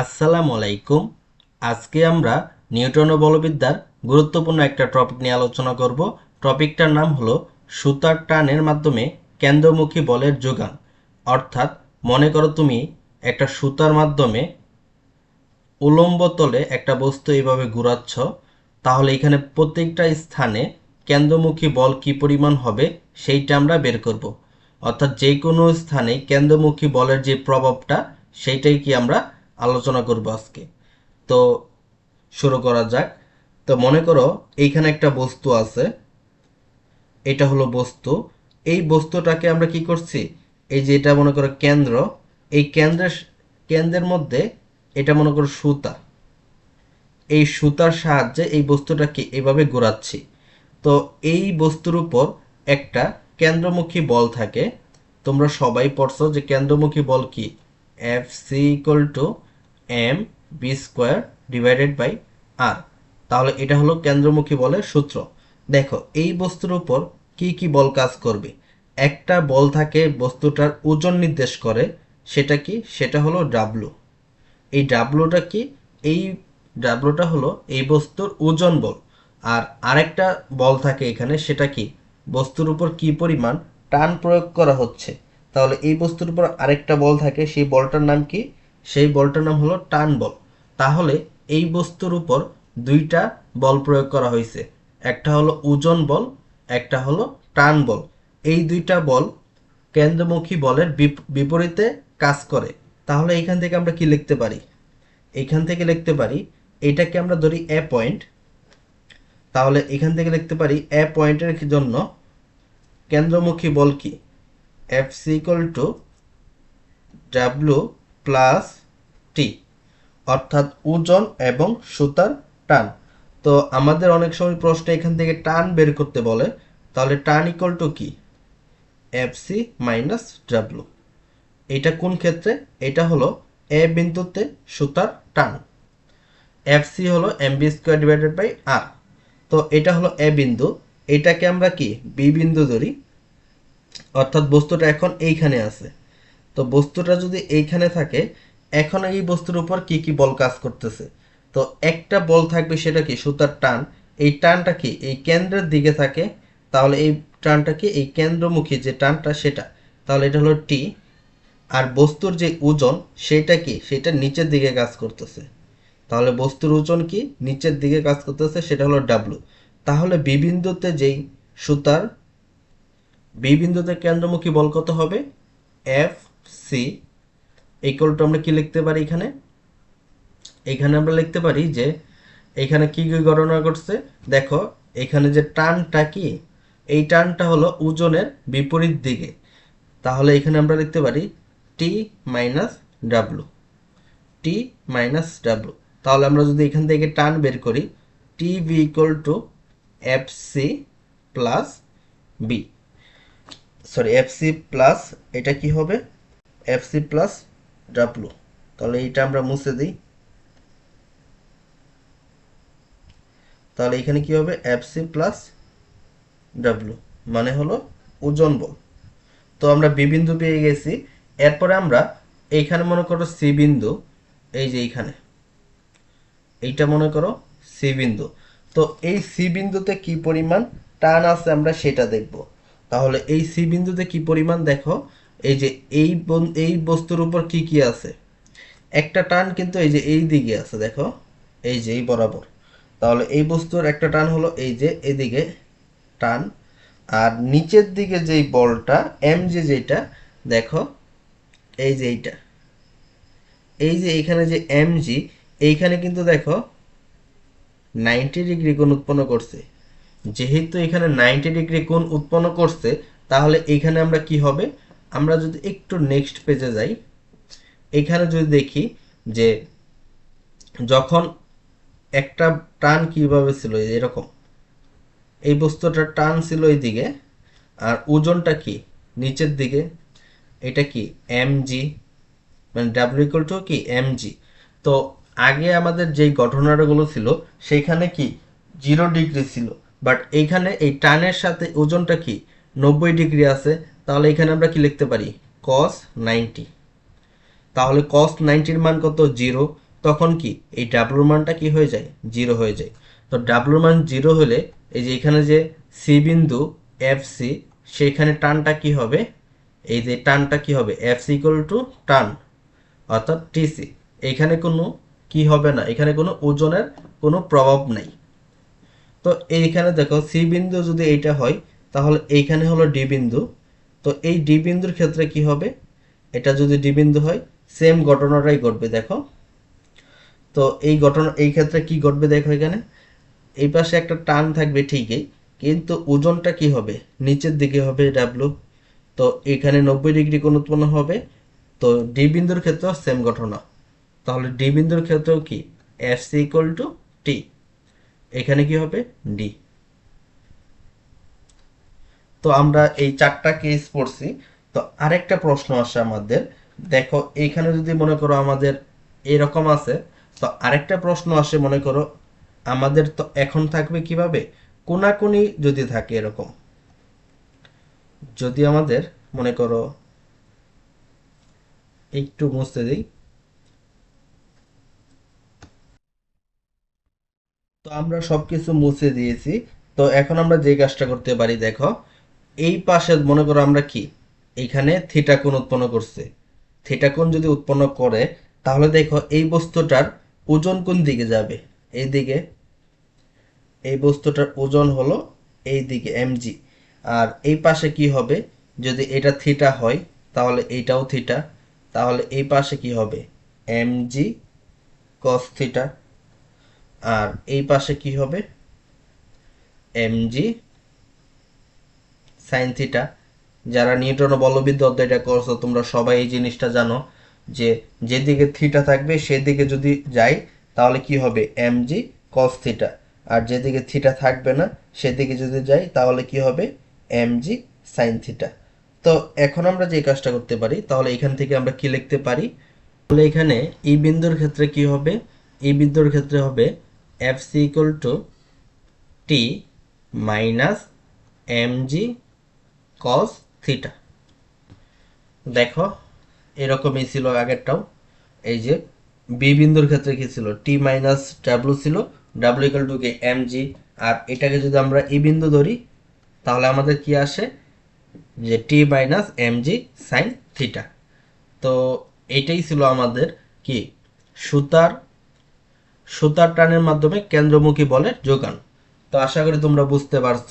আসসালামু আলাইকুম। আজকে আমরা নিউটন ও বলবিদ্যার গুরুত্বপূর্ণ একটা টপিক নিয়ে আলোচনা করব। টপিকটার নাম হলো সুতার টানের মাধ্যমে কেন্দ্রমুখী বলের যোগান। অর্থাৎ মনে করো তুমি একটা সুতার মাধ্যমে উলম্ব তলে একটা বস্তু এইভাবে ঘুরাচ্ছ, তাহলে এখানে প্রত্যেকটা স্থানে কেন্দ্রমুখী বল কি পরিমাণ হবে সেইটা আমরা বের করব। অর্থাৎ যে কোনো স্থানে কেন্দ্রমুখী বলের যে প্রভাবটা, সেইটাই কি আমরা আলোচনা করব আজকে। তো শুরু করা যাক। তো মনে করো এইখানে একটা বস্তু আছে। এটা হলো বস্তু। এই বস্তুটাকে আমরা কি করছি? এই যে এটা মনে করো কেন্দ্র। এই কেন্দ্রের কেন্দ্রের মধ্যে এটা মনে করো সুতা। এই সুতার সাহায্যে এই বস্তুটাকে এভাবে ঘোরাচ্ছি। তো এই বস্তুর উপর একটা কেন্দ্রমুখী বল থাকে। তোমরা সবাই পড়ছো যে কেন্দ্রমুখী বল কি? F C equal to M V square divided by R তাহলে এটা হলো কেন্দ্রমুখী বলের সূত্র। দেখো, এই বস্তুর উপর কি কি বল কাজ করবে? একটা বল থাকে বস্তুটার ওজন নির্দেশ করে, সেটা কি? সেটা হলো ডাব্লু এই ডাব্লুটা কি? এই ডাব্লুটা হলো এই বস্তুর ওজন বল। আর আরেকটা বল থাকে এখানে, সেটা কি? বস্তুর উপর কি পরিমাণ টান প্রয়োগ করা হচ্ছে। তাহলে এই বস্তুর উপর আরেকটা বল থাকে, সেই বলটার নাম কি? সেই বলটার নাম হলো টান বল। তাহলে এই বস্তুর উপর দুইটা বল প্রয়োগ করা হয়েছে। একটা হলো ওজন বল, একটা হলো টান বল। এই দুইটা বল কেন্দ্রমুখী বলের বিপ- বিপরীতে কাজ করে। তাহলে এখান থেকে আমরা কি লিখতে পারি? এখান থেকে লিখতে পারি, এটাকে আমরা ধরি এ পয়েন্ট। তাহলে এখান থেকে লিখতে পারি, এ পয়েন্টের জন্য কেন্দ্রমুখী বল কি? F C equal to W plus T, অর্থাৎ ওজন এবং সুতার টান। তো আমাদের অনেক সময় প্রশ্ন এখান থেকে টান বের করতে বলে, তাহলে টান ইকুয়াল টু কি? এফ সি মাইনাস ডাব্লু এটা কোন ক্ষেত্রে? এটা হলো এ বিন্দুতে সুতার টান। এফ সি হলো M V square divided by R তো এটা হলো এ বিন্দু। এটাকে আমরা কি? বি বিন্দু ধরি। অর্থাৎ বস্তুটা এখন এইখানে আছে। তো বস্তুটা যদি এইখানে থাকে, এখন এই বস্তুর উপর কি কি বল কাজ করতেছে? তো একটা বল থাকবে সেটা কি? সুতার টান। এই টানটা কি? এই কেন্দ্রের দিকে থাকে, তাহলে এই টানটা কি? এই কেন্দ্রমুখী যে টানটা সেটা। তাহলে এটা হলো টি আর বস্তুর যে ওজন, সেটা কি? সেটা নিচের দিকে কাজ করতেছে। তাহলে বস্তুর ওজন কি? নিচের দিকে কাজ করতেছে, সেটা হলো ডাব্লু তাহলে বি বিন্দুতে যেই সুতার বি বিন্দুতে কেন্দ্রমুখী বল কত হবে? এফ সি ইকুয়াল টু আমরা কি লিখতে পারি এখানে? এখানে আমরা লিখতে পারি যে এখানে কি কি গণনা করছে? দেখো, এখানে যে টানটা কি? এই টানটা হলো ওজনের বিপরীত দিকে। তাহলে এখানে আমরা লিখতে পারি T minus W T minus W তাহলে আমরা যদি এখান থেকে টান বের করি T V equal to F C plus V sorry F C plus এটা কি হবে? এফ প্লাস ডাব্লু তাহলে এইটা আমরা মুছে দিই। তাহলে এখানে কি হবে? এফ প্লাস ডাব্লু মানে হলো ওজন বল। তো আমরা বি বিন্দু পেয়ে গেছি। এরপরে আমরা এইখানে মনে করো সি বিন্দু, এই যে এইখানে। এইটা মনে করো সি বিন্দু। তো এই সি বিন্দুতে কি পরিমাণ টান আছে আমরা সেটা দেখব। তাহলে এই সি বিন্দুতে কি পরিমাণ দেখো? এই যে এই এই বস্তুর উপর কি কি আছে? একটা টান কিন্তু এই যে এই দিকে আছে, দেখো। এই যে এই বরাবর। তাহলে এই বস্তুর একটা টান হলো এই যে এদিকে টান। আর নিচের দিকে যেই বলটা এম যে যেটা দেখো, এই যে এইটা। এই যে এইখানে যে এম জি এইখানে কিন্তু দেখো নাইনটি ডিগ্রি কোণ উৎপন্ন করছে। যেহেতু এখানে নাইনটি ডিগ্রি কোণ উৎপন্ন করছে, তাহলে এইখানে আমরা কি হবে? আমরা যদি একটু নেক্সট পেজে যাই, এখানে যদি দেখি যে যখন একটা টান কীভাবে ছিল এরকম, এই বস্তুটার টান ছিল এই দিকে আর ওজনটা কি, নিচের দিকে, এটা কি এম জি মানে ডাব্লিউ ইকুয়াল টু কি এম জি তো আগে আমাদের যেই ঘটনাগুলো ছিল সেইখানে কি জিরো ডিগ্রি ছিল বাট এইখানে এই টানের সাথে ওজনটা কি, নব্বই ডিগ্রি আছে তাহলে এখানে আমরা কি লিখতে পারি? Cos ninety. তাহলে কস নাইনটির মান কত? জিরো। তখন কি? এই ডাব্লুর মানটা কি হয়ে যায়? জিরো হয়ে যায়। তো ডাব্লুর মান জিরো হলে এই যে এখানে যে সি বিন্দু এফ সি, সেইখানে টানটা কি হবে? এই যে টানটা কি হবে? এফ সি ইকুয়াল টু টান অর্থাৎ টিসি এখানে কোনো কি হবে না। এখানে কোনো ওজনের কোনো প্রভাব নাই। তো এইখানে দেখো, সি বিন্দু যদি এইটা হয়, তাহলে এইখানে হলো ডি বিন্দু। তো এই ডি বিন্দুর ক্ষেত্রে কি হবে? এটা যদি ডি বিন্দু হয় সেম ঘটনাটাই ঘটবে, দেখো। তো এই ঘটনা, এই ক্ষেত্রে কি ঘটবে দেখো এখানে। এই পাশে একটা টান থাকবে ঠিকই, কিন্তু ওজনটা কি হবে? নিচের দিকে হবে ডাব্লু তো এখানে নব্বই ডিগ্রি কোণ উৎপন্ন হবে। তো ডি বিন্দুর ক্ষেত্রেও সেম ঘটনা। তাহলে ডি বিন্দুর ক্ষেত্রেও কি? F C equal to T এখানে কি হবে? ডি তো আমরা এই চারটা কেস পড়ছি। তো আরেকটা প্রশ্ন আসে আমাদের। দেখো, এইখানে যদি মনে করো আমাদের এরকম আছে, তো আরেকটা প্রশ্ন আসে মনে করো, আমাদের তো এখন থাকবে কীভাবে? কোনাকুনি যদি থাকে এরকম। যদি আমাদের মনে করো, একটু মুছতে দিই। তো আমরা সবকিছু মুছে দিয়েছি। তো এখন আমরা যে কাজটা করতে পারি, দেখো। এই পাশে মনে করো আমরা কি? এইখানে থিটা কোণ উৎপন্ন করছে। থিটা কোণ যদি উৎপন্ন করে, তাহলে দেখো এই বস্তুটার ওজন কোন দিকে যাবে? এই দিকে। এই বস্তুটার ওজন হলো এই দিকে এমজি আর এই পাশে কি হবে? যদি এটা থিটা হয়, তাহলে এইটাও থিটা। তাহলে এই পাশে কি হবে? MG cos theta. আর এই পাশে কি হবে? এমজি সাইন থিটা যারা নিউটন বলবিদ্যা অধ্যায়টা করছ, তোমরা সবাই এই জিনিসটা জানো যে যেদিকে থিটা থাকবে, সেদিকে যদি যাই, তাহলে কি হবে? এম জি কস থিটা আর যেদিকে থিটা থাকবে না, সেদিকে যদি যাই, তাহলে কি হবে? এমজি সাইন থিটা তো এখন আমরা যে কাজটা করতে পারি, তাহলে এখান থেকে আমরা কি লিখতে পারি? তাহলে এখানে এই বিন্দুর ক্ষেত্রে কি হবে? এই বিন্দুর ক্ষেত্রে হবে F C equal to T minus M G cos theta দেখো, এরকমই ছিল আগেরটাও। এই যে বি বিন্দুর ক্ষেত্রে কি ছিল? টি মাইনাস ছিল ডাব্লু ইকাল টু কে এম জি আর এটাকে যদি আমরা ই বিন্দু ধরি, তাহলে আমাদের কি আসে? যে T minus M G sine theta তো এটাই ছিল আমাদের কি? সুতার সুতার টানের মাধ্যমে কেন্দ্রমুখী বলের যোগান। তো আশা করি তোমরা বুঝতে পারছ।